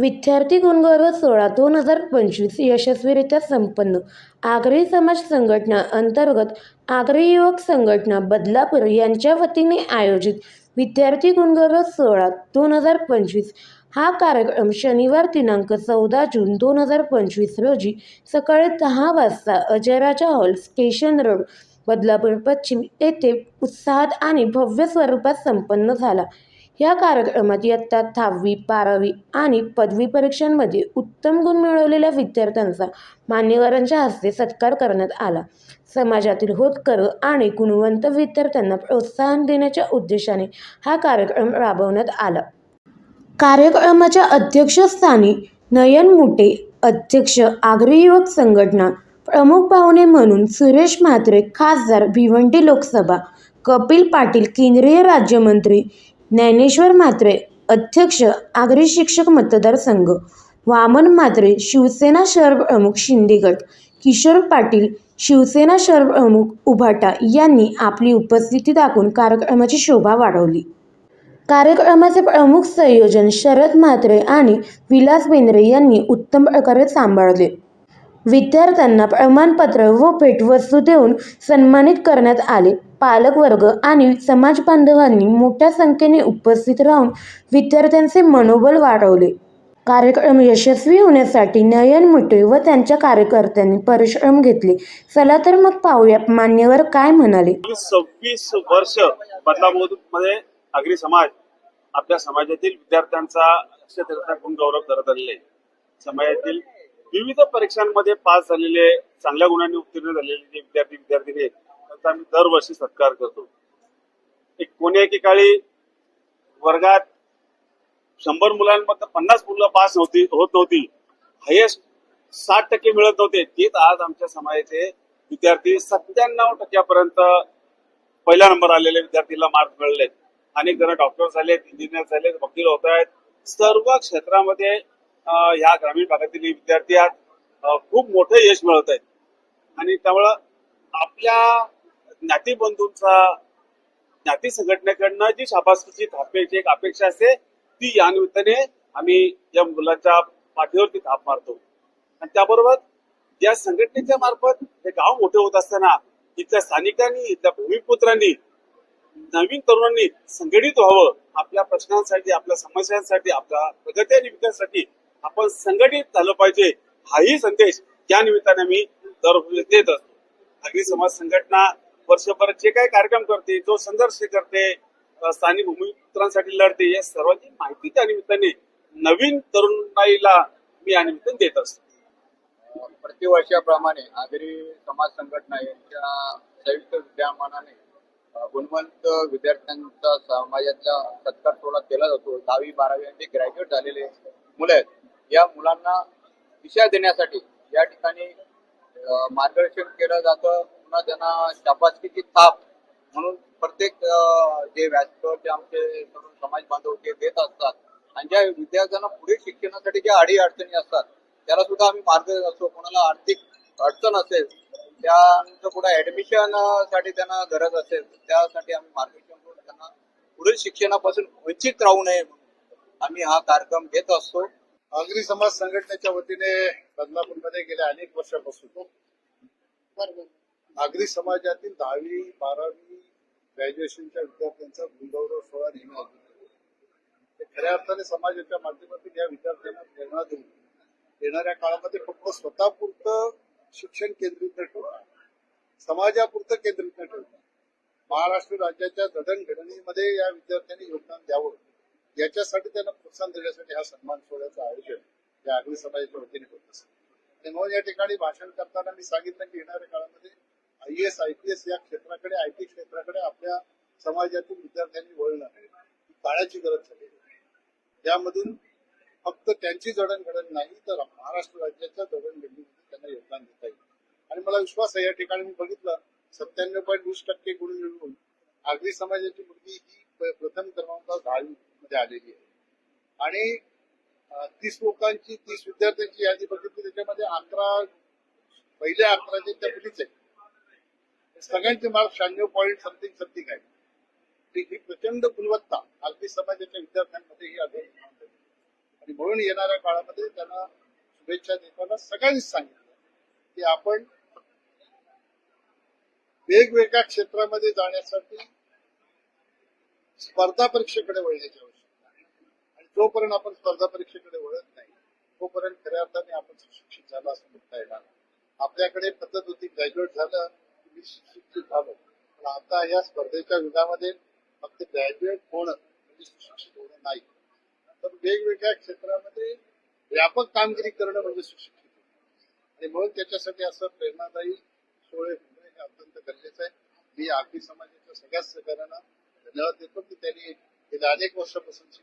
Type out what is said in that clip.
विद्यार्थी गुणगौरव सोहळा दोन हजार पंचवीस यशस्वीरित्या संपन्न. आगरी समाज संघटना अंतर्गत आगरी युवक संघटना बदलापूर यांच्या वतीने आयोजित विद्यार्थी गुणगौरव सोहळा दोन हजार पंचवीस हा कार्यक्रम शनिवार दिनांक चौदा जून दोन हजार पंचवीस रोजी सकाळी दहा वाजता Ajayraja hall station road Badlapur पश्चिम येथे उत्साहात आणि भव्य स्वरूपात संपन्न झाला. या कार्यक्रमात इयत्ता दहावी बारावी आणि पदवी परीक्षांमध्ये उत्तम गुण मिळवलेल्या विद्यार्थ्यांचा मान्यवरांच्या हस्ते सत्कार करण्यात आला. समाजातील होतकरू आणि गुणवंत विद्यार्थ्यांना प्रोत्साहन देण्याच्या उद्देशाने हा कार्यक्रम राबवण्यात आला. कार्यक्रमाच्या अध्यक्षस्थानी नयन मुटे अध्यक्ष आगरी युवक संघटना प्रमुख पाहुणे म्हणून सुरेश म्हात्रे खासदार भिवंडी लोकसभा कपिल पाटील केंद्रीय राज्यमंत्री ज्ञानेश्वर म्हात्रे अध्यक्ष आगरी शिक्षक मतदारसंघ वामन म्हात्रे शिवसेना शहर प्रमुख शिंदेगड किशोर पाटील शिवसेना शहर प्रमुख उभाटा यांनी आपली उपस्थिती दाखवून कार्यक्रमाची शोभा वाढवली. कार्यक्रमाचे प्रमुख संयोजन शरद म्हात्रे आणि विलास बेंद्रे यांनी उत्तम प्रकारे सांभाळले. विद्यार्थ्यांना प्रमाणपत्र व भेटवस्तू देऊन सन्मानित करण्यात आले. पालकवर्ग आणि समाज बांधवांनी मोठ्या संख्येने उपस्थित राहून विद्यार्थ्यांचे मनोबल वाढवले. कार्यक्रम यशस्वी होण्यासाठी नयन मुटे व त्यांच्या कार्यकर्त्यांनी परिश्रम घेतले. चला तर मग पाहूया मान्यवर काय म्हणाले. सव्वीस वर्ष बदलामध्ये आगरी समाज आपल्या समाजातील विद्यार्थ्यांचा गौरव करत आलेले समाजातील विविध परीक्षांमध्ये पास झालेले चांगल्या गुणांनी उत्तीर्ण झालेले जे विद्यार्थी विद्यार्थिनी आहेत त्यांचा आम्ही दरवर्षी सत्कार करतो. एक कोण्या एकेकाळी वर्गात शंभर मुलांमध्ये पन्नास मुलं पास नव्हती होत नव्हती हायेस्ट साठ टक्के मिळत नव्हते तेच आज आमच्या समाजाचे विद्यार्थी सत्त्याण्णव टक्क्यापर्यंत पहिला नंबर आलेल्या विद्यार्थीला मार्क मिळले अनेक जण डॉक्टर झालेत इंजिनियर झालेत वकील होत आहेत. सर्व क्षेत्रामध्ये ह्या ग्रामीण भागातील विद्यार्थी आज खूप मोठं यश मिळवत आहेत. आणि त्यामुळं आपल्या ज्ञातीबंधूंचा ज्ञाती संघटनेकडनं जी शाबासकीची थापेची एक अपेक्षा असते ती या निमित्ताने आम्ही या मुलाच्या पाठीवरती थाप मारतो. आणि त्याबरोबर या संघटनेच्या मार्फत हे गाव मोठे होत असताना इथल्या स्थानिकांनी इथल्या भूमिपुत्रांनी नवीन तरुणांनी संघटित व्हावं आपल्या प्रश्नांसाठी आपल्या समस्यांसाठी आपल्या प्रगती आणि विकासासाठी आपण संघटित झालं पाहिजे हाही संदेश या निमित्ताने मी दरवर्षी देत असतो. अगदी समाज संघटना वर्षभर जे काही कार्यक्रम करते जो संघर्ष करते स्थानिक भूमिपुत्रांसाठी लढते या सर्वांची माहिती त्या निमित्ताने नवीन तरुणाईला मी या निमित्ताने देत असतो. प्रतिवर्षाप्रमाणे आगरी समाज संघटना यांच्या संयुक्त विद्यमानाने गुणवंत विद्यार्थ्यांचा समाजातला सत्कार सोहळा केला जातो. दहावी बारावी आणि ग्रॅज्युएट झालेले मुलं आहेत. या मुलांना दिशा देण्यासाठी या ठिकाणी मार्गदर्शन केलं जातं. पुन्हा त्यांना शाबासकीची थाप म्हणून प्रत्येक जे व्यासपीठावर जे आमचे तरुण समाज बांधव ते देत असतात आणि ज्या विद्यार्थ्यांना पुढे शिक्षणासाठी ज्या अडी अडचणी असतात त्याला सुद्धा आम्ही मार्ग असतो कोणाला आर्थिक अडचण असेल त्यांचं पुढे ऍडमिशनसाठी त्यांना गरज असेल त्यासाठी आम्ही मार्गदर्शन करून त्यांना पुढील शिक्षणापासून वंचित राहू नये म्हणून आम्ही हा कार्यक्रम घेत असतो. आगरी समाज संघटनेच्या वतीने बदलापूरमध्ये गेल्या अनेक वर्षापासून. आगरी समाजातील दहावी बारावी ग्रॅज्युएशनच्या विद्यार्थ्यांचा गुणगौरव सोहळा नेहमी आयोजित ते खऱ्या अर्थाने समाजाच्या माध्यमातून या विद्यार्थ्यांना प्रेरणा देऊन येणाऱ्या काळामध्ये फक्त स्वतःपुरतं शिक्षण केंद्रित न ठेवता समाजापुरतं केंद्रित न ठेवता महाराष्ट्र राज्याच्या जडणघडणीमध्ये या विद्यार्थ्यांनी योगदान द्यावं. याच्यासाठी त्यांना प्रोत्साहन देण्यासाठी हा सन्मान सोहळ्याचं आयोजन या आगरी समाजाच्या वतीने होत असतं. म्हणून या ठिकाणी भाषण करताना मी सांगितलं की येणाऱ्या काळामध्ये I S I P S या क्षेत्राकडे आय टी क्षेत्राकडे आपल्या समाजातील विद्यार्थ्यांनी वळणं आहे. काळाची गरज झाली त्यामधून यामधून फक्त त्यांची जडणघडण नाही तर महाराष्ट्र राज्याच्या जडणघडणीमध्ये त्यांना योगदान देता येईल. आणि मला विश्वास आहे या ठिकाणी मी बघितलं सत्त्याण्णव पॉईंट वीस टक्के गुण मिळवून आगरी समाजाची मुलगी ही प्रथम क्रमांक दहावी मध्ये आलेली आहे. आणि तीस लोकांची तीस विद्यार्थ्यांची यादी बघितली त्याच्यामध्ये अकरा पहिल्या अकरा जे त्या मुलीच आहेत. सगळ्यांचे मार्क शहाण्णव पॉईंट समथिंग समथिंग आहे ही प्रचंड गुणवत्ता आगरी समाजाच्या विद्यार्थ्यांमध्ये ही आढळून आणि म्हणून येणाऱ्या काळामध्ये त्यांना शुभेच्छा देताना सगळ्यांनीच सांगितलं. की आपण वेगवेगळ्या क्षेत्रामध्ये जाण्यासाठी स्पर्धा परीक्षेकडे वळण्याची आवश्यकता आहे. आणि जोपर्यंत आपण स्पर्धा परीक्षेकडे वळत नाही तोपर्यंत खऱ्या अर्थाने आपण सुशिक्षित झाला असं म्हणता येणार आपल्याकडे पद्धत होती ग्रॅज्युएट झालं मी सुशिक्षित झालो पण आता या स्पर्धेच्या युगामध्ये फक्त ग्रॅज्युएट होणं म्हणजे सुशिक्षित होणं नाही. तर वेगवेगळ्या क्षेत्रामध्ये व्यापक कामगिरी करणं म्हणजे सुशिक्षित आणि म्हणून त्याच्यासाठी असं प्रेरणादायी सोहळे होणं हे अत्यंत गरजेचं आहे. मी आगरी समाजाच्या सगळ्याच सहकार्यांना धन्यवाद देतो की त्यांनी गेल्या अनेक वर्षापासूनची